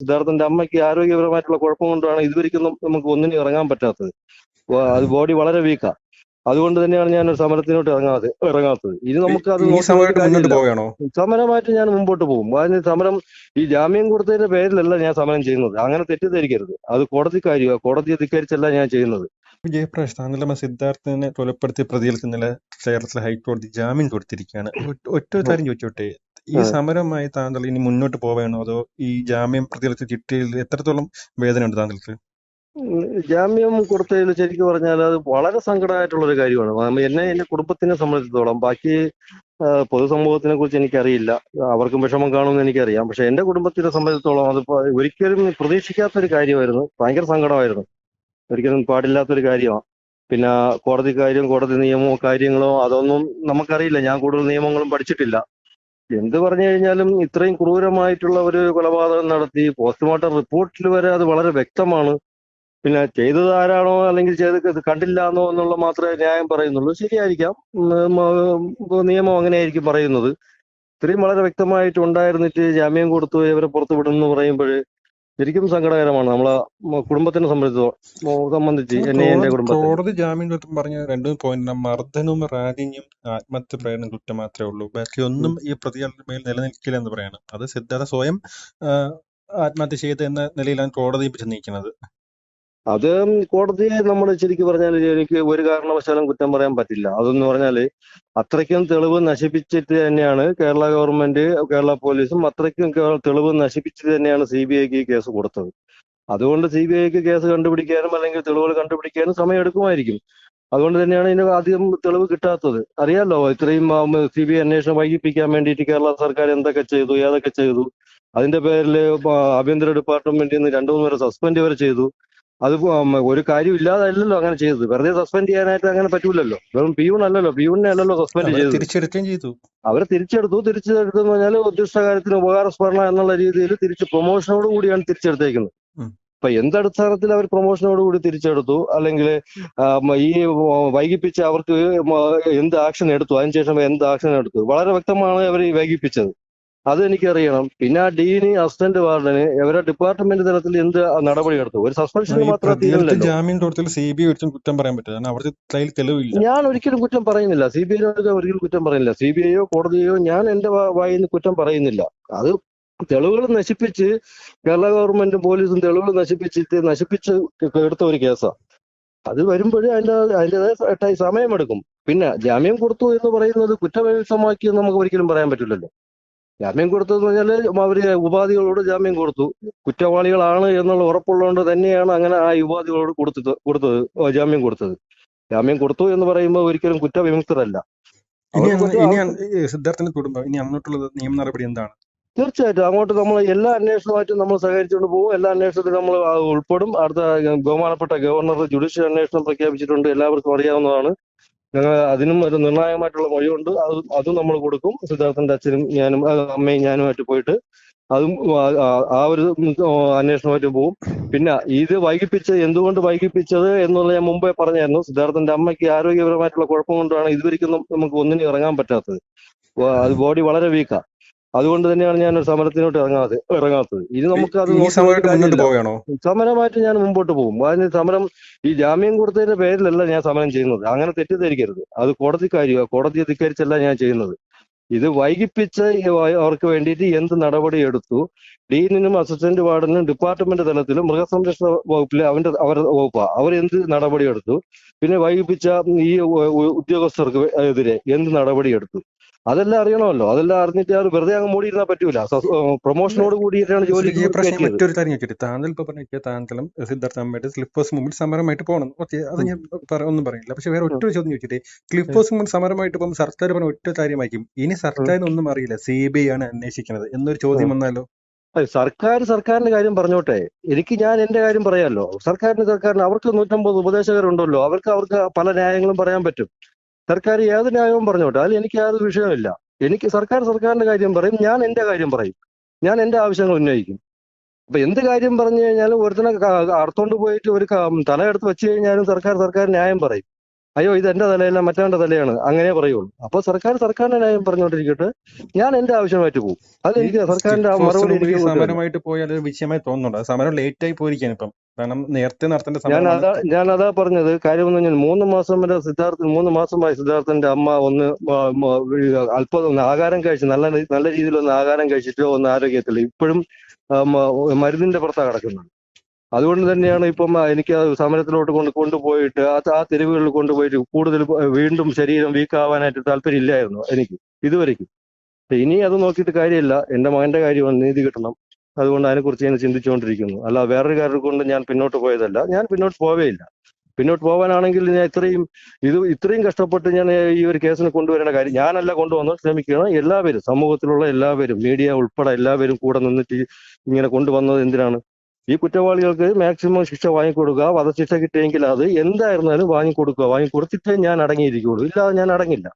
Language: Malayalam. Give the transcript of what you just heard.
സിദ്ധാർത്ഥന്റെ അമ്മയ്ക്ക് ആരോഗ്യപരമായിട്ടുള്ള കുഴപ്പം കൊണ്ടാണ് ഇതുവരെയ്ക്കും നമുക്ക് ഒന്നിനും ഇറങ്ങാൻ പറ്റാത്തത്. അത് ബോഡി വളരെ വീക്കാ അതുകൊണ്ട് തന്നെയാണ് ഞാൻ ഒരു സമരത്തിനോട്ട് ഇറങ്ങാതെ ഇറങ്ങാത്തത്. ഇനി നമുക്ക് അത് സമരമായിട്ട് ഞാൻ മുമ്പോട്ട് പോകും. അതിന് സമരം ഈ ജാമ്യം കൊടുത്തതിന്റെ പേരിലല്ല ഞാൻ സമരം ചെയ്യുന്നത്. അങ്ങനെ തെറ്റിദ്ധരിക്കരുത്. അത് കോടതി കാര്യ കോടതിയെ ധിക്കരിച്ചല്ല ഞാൻ ചെയ്യുന്നത്. ജയപ്രകാശ് താങ്കളുടെ സിദ്ധാർത്ഥനെ കൊലപ്പെടുത്തിയ പ്രതികൾക്ക് ഇന്നലെ കേരളത്തിലെ ഹൈക്കോടതി ജാമ്യം കൊടുത്തിരിക്കുകയാണ്. ഒറ്റ- കാര്യം ചോദിച്ചോട്ടെ? ഈ. സമരമായി താങ്കൾ ഇനി മുന്നോട്ട് പോവുകയാണോ അതോ ഈ ജാമ്യം പ്രതികൾക്ക് കിട്ടിയതിൽ എത്രത്തോളം വേദന ഉണ്ട് താങ്കൾക്ക്? ജാമ്യം കൊടുത്തതിൽ ശരിക്കും പറഞ്ഞാൽ അത് വളരെ സങ്കടമായിട്ടുള്ള ഒരു കാര്യമാണ് എന്നെ എന്റെ കുടുംബത്തിനെ സംബന്ധിച്ചിടത്തോളം ബാക്കി പൊതുസമൂഹത്തിനെ കുറിച്ച് എനിക്കറിയില്ല. അവർക്കും വിഷമം കാണുമെന്ന് എനിക്കറിയാം. പക്ഷെ എന്റെ കുടുംബത്തിനെ സംബന്ധിച്ചിടത്തോളം അത് ഒരിക്കലും പ്രതീക്ഷിക്കാത്തൊരു കാര്യമായിരുന്നു. ഭയങ്കര സങ്കടമായിരുന്നു. ഒരിക്കലും പാടില്ലാത്തൊരു കാര്യമാണ്. പിന്നെ കോടതി കാര്യം കോടതി നിയമമോ കാര്യങ്ങളോ അതൊന്നും നമുക്കറിയില്ല. ഞാൻ കൂടുതൽ നിയമങ്ങളും പഠിച്ചിട്ടില്ല. എന്ത് പറഞ്ഞു കഴിഞ്ഞാലും ഇത്രയും ക്രൂരമായിട്ടുള്ള ഒരു കൊലപാതകം നടത്തി പോസ്റ്റ്മോർട്ടം റിപ്പോർട്ടിൽ വരെ അത് വളരെ വ്യക്തമാണ്. പിന്നെ ചെയ്തത് ആരാണോ അല്ലെങ്കിൽ ചെയ്ത് കണ്ടില്ല എന്നോ എന്നുള്ള മാത്രമേ ന്യായം പറയുന്നുള്ളൂ. ശരിയായിരിക്കാം. നിയമം അങ്ങനെയായിരിക്കും പറയുന്നത്. ഇത്രയും വളരെ വ്യക്തമായിട്ട് ഉണ്ടായിരുന്നിട്ട് ജാമ്യം കൊടുത്തു ഇവരെ പുറത്തു വിടുന്നു പറയുമ്പോൾ ശരിക്കും സങ്കടകരമാണ്. നമ്മളെ കുടുംബത്തിനെ സംബന്ധിച്ചോ സംബന്ധിച്ച് എന്നെ എന്റെ കോടതി കുടുംബത്തെ. കോടതി ജാമ്യം പറഞ്ഞ രണ്ട് പോയിന്റ് മർദ്ദനവും റാഗിങ്ങും ആത്മഹത്യ പ്രേരണ കുറ്റം മാത്രമേ ഉള്ളൂ. ബാക്കി ഒന്നും ഈ പ്രതികളുടെ മേൽ നിലനിൽക്കില്ല എന്ന് പറയാണ്. അത് സിദ്ധാർത്ഥ സ്വയം ആത്മഹത്യ ചെയ്ത് എന്ന നിലയിലാണ് കോടതി ചെന്നിരിക്കുന്നത്. അത് കോടതിയെ നമ്മൾ ശരിക്കും പറഞ്ഞാൽ എനിക്ക് ഒരു കാരണവശാലും കുറ്റം പറയാൻ പറ്റില്ല. അതെന്ന് പറഞ്ഞാൽ അത്രയ്ക്കും തെളിവ് നശിപ്പിച്ചിട്ട് തന്നെയാണ് കേരള ഗവൺമെന്റ് കേരള പോലീസും അത്രയ്ക്കും തെളിവ് നശിപ്പിച്ചിട്ട് തന്നെയാണ് സി ബി ഐക്ക് കേസ് കൊടുത്തത്. അതുകൊണ്ട് സി ബി ഐക്ക് കേസ് കണ്ടുപിടിക്കാനും അല്ലെങ്കിൽ തെളിവുകൾ കണ്ടുപിടിക്കാനും സമയമെടുക്കുമായിരിക്കും അതുകൊണ്ട് തന്നെയാണ് ഇതിന് ആദ്യം തെളിവ് കിട്ടാത്തത്. അറിയാലോ ഇത്രയും സി ബി ഐ അന്വേഷണം വൈകിപ്പിക്കാൻ വേണ്ടിയിട്ട് കേരള സർക്കാർ എന്തൊക്കെ ചെയ്തു ഏതൊക്കെ ചെയ്തു? അതിന്റെ പേരിൽ ആഭ്യന്തര ഡിപ്പാർട്ട്മെന്റിൽ നിന്ന് രണ്ടു മൂന്ന് പേരെ സസ്പെൻഡ് വരെ ചെയ്തു. അത് ഒരു കാര്യം ഇല്ലാതല്ലല്ലോ അങ്ങനെ ചെയ്തത്. വെറുതെ സസ്പെൻഡ് ചെയ്യാനായിട്ട് അങ്ങനെ പറ്റൂലല്ലോ. വെറും പിയൂൺ അല്ലല്ലോ. പിയൂണിനെ അല്ലല്ലോ സസ്പെൻഡ് ചെയ്തു ചെയ്തത്. തിരിച്ചെടുക്കുകയും ചെയ്തു. അവരെ തിരിച്ചെടുത്തു. തിരിച്ചെടുത്തു എന്ന് പറഞ്ഞാൽ ഉദ്ദിഷ്ട കാര്യത്തിന് ഉപകാരസ്മരണ എന്നുള്ള രീതിയിൽ തിരിച്ച് പ്രൊമോഷനോട് കൂടിയാണ് തിരിച്ചെടുത്തേക്കുന്നത്. അപ്പൊ എന്തടിസ്ഥാനത്തിൽ അവർ പ്രൊമോഷനോട് കൂടി തിരിച്ചെടുത്തു? അല്ലെങ്കിൽ ഈ വൈകിപ്പിച്ച് അവർക്ക് എന്ത് ആക്ഷൻ എടുത്തു? അതിനുശേഷം എന്ത് ആക്ഷൻ എടുത്തു? വളരെ വ്യക്തമാണ് അവർ ഈ വൈകിപ്പിച്ചത്. അത് എനിക്കറിയണം പിന്നെ ആ ഡീന് അസിസ്റ്റന്റ് വാർഡന് ഇവരെ ഡിപ്പാർട്ട്മെന്റ് തലത്തിൽ എന്ത് നടപടി എടുത്തു ഒരു സസ്പെൻഷൻ മാത്രം പ്രതികൾക്ക് തീരുന്നില്ലല്ലോ ജാമ്യം കൊടുത്തതിൽ സി ബി ഒരിക്കലും കുറ്റം പറയാൻ പറ്റില്ല. കാരണം അവർക്ക് കയ്യിൽ തെളിവില്ല. ഞാൻ ഒരിക്കലും കുറ്റം പറയുന്നില്ല. സി ബി ഐ ഒരിക്കലും കുറ്റം പറയുന്നില്ല. സി ബി ഐയോ കോടതിയോ ഞാൻ എന്റെ വായിൽ നിന്ന് കുറ്റം പറയുന്നില്ല. അത് തെളിവുകൾ നശിപ്പിച്ച് കേരള ഗവൺമെന്റും പോലീസും തെളിവുകൾ നശിപ്പിച്ചിട്ട് നശിപ്പിച്ച് എടുത്ത ഒരു കേസാ. അത് വരുമ്പോഴേ അതിന്റെ അതിന്റെതായ സമയമെടുക്കും. പിന്നെ ജാമ്യം കൊടുത്തു എന്ന് പറയുന്നത് കുറ്റവിമുക്തമാക്കി നമുക്ക് ഒരിക്കലും പറയാൻ പറ്റില്ലല്ലോ. ജാമ്യം കൊടുത്തതെന്ന് പറഞ്ഞാൽ അവർ ഉപാധികളോട് ജാമ്യം കൊടുത്തു. കുറ്റവാളികളാണ് എന്നുള്ള ഉറപ്പുള്ളതുകൊണ്ട് തന്നെയാണ് അങ്ങനെ ആ ഉപാധികളോട് കൊടുത്തത് കൊടുത്തത് ജാമ്യം കൊടുത്തത്. ജാമ്യം കൊടുത്തു എന്ന് പറയുമ്പോൾ ഒരിക്കലും കുറ്റവിമുക്തരല്ല. ഇനി അവർക്ക് ഇനി അങ് സിദ്ധാർത്ഥന്റെ കുടുംബം ഇനി അങ്ങോട്ടുള്ള നിയമ നടപടി എന്താണ്? തീർച്ചയായിട്ടും. അങ്ങോട്ട് നമ്മൾ എല്ലാ അന്വേഷണമായിട്ടും നമ്മൾ സഹകരിച്ചുകൊണ്ട് പോകും. എല്ലാ അന്വേഷണത്തിലും നമ്മൾ ഉൾപ്പെടും. അടുത്ത ബഹുമാനപ്പെട്ട ഗവർണർ ജുഡീഷ്യൽ അന്വേഷണം പ്രഖ്യാപിച്ചിട്ടുണ്ട്. എല്ലാവർക്കും അറിയാവുന്നതാണ്. ഞങ്ങൾ അതിനും ഒരു നിർണായകമായിട്ടുള്ള മൊഴിയുണ്ട് അത് അതും നമ്മൾ കൊടുക്കും. സിദ്ധാർത്ഥന്റെ അച്ഛനും ഞാനും അമ്മയും ഞാനുമായിട്ട് പോയിട്ട് അതും ആ- ഒരു അന്വേഷണമായിട്ട് പോകും. പിന്നെ ഇത് വൈകിപ്പിച്ച് എന്തുകൊണ്ട് വൈകിപ്പിച്ചത് എന്നുള്ളത് ഞാൻ മുമ്പേ പറഞ്ഞായിരുന്നു. സിദ്ധാർത്ഥന്റെ അമ്മയ്ക്ക് ആരോഗ്യപരമായിട്ടുള്ള കുഴപ്പം കൊണ്ടാണ് ഇതുവരെയ്ക്കും നമുക്ക് ഒന്നിനും ഇറങ്ങാൻ പറ്റാത്തത്. അത് ബോഡി വളരെ വീക്കാ അതുകൊണ്ട് തന്നെയാണ് ഞാൻ ഒരു സമരത്തിനോട്ട് ഇറങ്ങാതെ ഇറങ്ങാത്തത്. ഇനി നമുക്ക് അത് സമരമായിട്ട് ഞാൻ മുമ്പോട്ട് പോകും. അതിന് സമരം ഈ ജാമ്യം കൊടുത്തതിന്റെ പേരിലല്ല ഞാൻ സമരം ചെയ്യുന്നത്. അങ്ങനെ തെറ്റിദ്ധരിക്കരുത്. അത് കോടതി കാര്യമാണ് കോടതിയെ ധിക്കരിച്ചല്ല ഞാൻ ചെയ്യുന്നത്. ഇത് വൈകിപ്പിച്ച് അവർക്ക് വേണ്ടിയിട്ട് എന്ത് നടപടി എടുത്തു? ഡീനിനും അസിസ്റ്റന്റ് വാർഡനും ഡിപ്പാർട്ട്മെന്റ് തലത്തിലും മൃഗസംരക്ഷണ വകുപ്പിലെ അവന്റെ അവരുടെ വകുപ്പാ. അവർ എന്ത് നടപടി എടുത്തു? പിന്നെ വൈകിപ്പിച്ച ഈ ഉദ്യോഗസ്ഥർക്ക് എതിരെ എന്ത് നടപടി എടുത്തു? അതെല്ലാം അറിയണമല്ലോ. അതെല്ലാം അറിഞ്ഞിട്ട് അവർ വെറുതെ അങ്ങ് മൂടിയിരുന്നാൽ പറ്റൂല. പ്രൊമോഷനോട് കൂടിയിട്ടാണ് ജോലി മറ്റൊരു കാര്യം ചോദിച്ചിട്ട് താങ്കൾ ഇപ്പൊ പറഞ്ഞ താങ്കളും സിദ്ധാർത്ഥ അമ്മയുടെ സ്ലിപ്പേഴ്സ് മുമ്പിൽ സമരമായിട്ട് പോകണം. ഓക്കെ അത് ഞാൻ ഒന്നും പറയില്ല പക്ഷെ വേറെ ഒറ്റ ചോദ്യം ചോദിച്ചിട്ട് ക്ലിപ്പേഴ്സ് മുമ്പിൽ സമരമായിട്ട് പോകുമ്പോൾ സർക്കാർ പറഞ്ഞ ഒറ്റ കാര്യമായിരിക്കും. ഇനി സർക്കാരിന് ഒന്നും അറിയില്ല. സി ബി ഐ ആണ് അന്വേഷിക്കുന്നത്. എന്നൊരു ചോദ്യം വന്നാലോ? സർക്കാർ സർക്കാരിന്റെ കാര്യം പറഞ്ഞോട്ടെ. എനിക്ക് ഞാൻ എന്റെ കാര്യം പറയാമല്ലോ സർക്കാരിന് സർക്കാരിന് അവർക്ക് നൂറ്റമ്പത് ഉപദേശകരുണ്ടല്ലോ. അവർക്ക് അവർക്ക് പല ന്യായങ്ങളും പറയാൻ പറ്റും. സർക്കാർ ഏത് ന്യായവും പറഞ്ഞോട്ടെ. അതിൽ എനിക്ക് യാതൊരു വിഷയമില്ല എനിക്ക് സർക്കാർ സർക്കാരിന്റെ കാര്യം പറയും. ഞാൻ എന്റെ കാര്യം പറയും. ഞാൻ എന്റെ ആവശ്യങ്ങൾ ഉന്നയിക്കും. അപ്പൊ എന്ത് കാര്യം പറഞ്ഞു കഴിഞ്ഞാലും ഒരുത്തനെ അറുത്തോണ്ട് പോയിട്ട് ഒരു തല തലയെടുത്ത് വെച്ച് കഴിഞ്ഞാലും സർക്കാർ സർക്കാർ ന്യായം പറയും. അയ്യോ ഇത് എന്റെ തലയല്ല മറ്റവന്റെ തലയാണ്. അങ്ങനെ പറയുള്ളൂ. അപ്പൊ സർക്കാർ സർക്കാരിന്റെ ന്യായം പറഞ്ഞുകൊണ്ടിരിക്കട്ടെ. ഞാൻ എന്റെ ആവശ്യമായിട്ട് പോകും. അത് എനിക്ക് സർക്കാരിന്റെ മറുപടി സമരമായിട്ട് പോയാൽ ഒരു വിഷയമായി തോന്നുന്നുണ്ട്. സമരം ലേറ്റ് ആയി പോയിരിക്കാണ് ഇപ്പം. കാരണം നേരത്തെ നടത്തേണ്ട ഞാൻ അതാ ഞാൻ അതാ പറഞ്ഞത്. കാര്യം എന്ന് പറഞ്ഞാൽ മൂന്ന് മാസം വരെ സിദ്ധാർത്ഥൻ മൂന്ന് മാസമായി സിദ്ധാർത്ഥന്റെ അമ്മ ഒന്ന് അല്പം ഒന്ന് ആഹാരം കഴിച്ച് നല്ല നല്ല രീതിയിൽ ഒന്ന് ആഹാരം കഴിച്ചിട്ടോ ഒന്ന് ആരോഗ്യത്തില്ല ഇപ്പോഴും മരുന്നിന്റെ പുറത്താണ് കിടക്കുന്നത്. അതുകൊണ്ട് തന്നെയാണ് ഇപ്പം എനിക്ക് സമരത്തിലോട്ട് കൊണ്ട് കൊണ്ടുപോയിട്ട് ആ ആ തെരുവുകളിൽ കൊണ്ടുപോയിട്ട് കൂടുതൽ വീണ്ടും ശരീരം വീക്കാവാനായിട്ട് താല്പര്യം ഇല്ലായിരുന്നു എനിക്ക് ഇതുവരെയ്ക്കും ഇനി അത് നോക്കിയിട്ട് കാര്യമില്ല. എന്റെ മകന്റെ കാര്യമാണ് നീതി കിട്ടണം. അതുകൊണ്ട് അതിനെക്കുറിച്ച് ഞാൻ ചിന്തിച്ചുകൊണ്ടിരിക്കുന്നു. അല്ല വേറൊരു കാര്യം കൊണ്ട് ഞാൻ പിന്നോട്ട് പോയതല്ല. ഞാൻ പിന്നോട്ട് പോവേയില്ല. പിന്നോട്ട് പോകാനാണെങ്കിൽ ഞാൻ ഇത്രയും ഇത് ഇത്രയും കഷ്ടപ്പെട്ട് ഞാൻ ഈ ഒരു കേസിന് കൊണ്ടുവരേണ്ട കാര്യം ഞാനല്ല കൊണ്ടുവന്നു ശ്രമിക്കണം എല്ലാവരും സമൂഹത്തിലുള്ള എല്ലാവരും മീഡിയ ഉൾപ്പെടെ എല്ലാവരും കൂടെ നിന്നിട്ട് ഇങ്ങനെ കൊണ്ടുവന്നത് എന്തിനാണ്? ഈ കുറ്റവാളികൾക്ക് മാക്സിമം ശിക്ഷ വാങ്ങിക്കൊടുക്കുക വധശിക്ഷ കിട്ടിയെങ്കിൽ അത് എന്തായിരുന്നാലും വാങ്ങിക്കൊടുക്കുക. വാങ്ങിക്കൊടുത്തിട്ടേ ഞാൻ അടങ്ങിയിരിക്കുകയുള്ളൂ. ഇല്ലാതെ ഞാൻ അടങ്ങില്ല.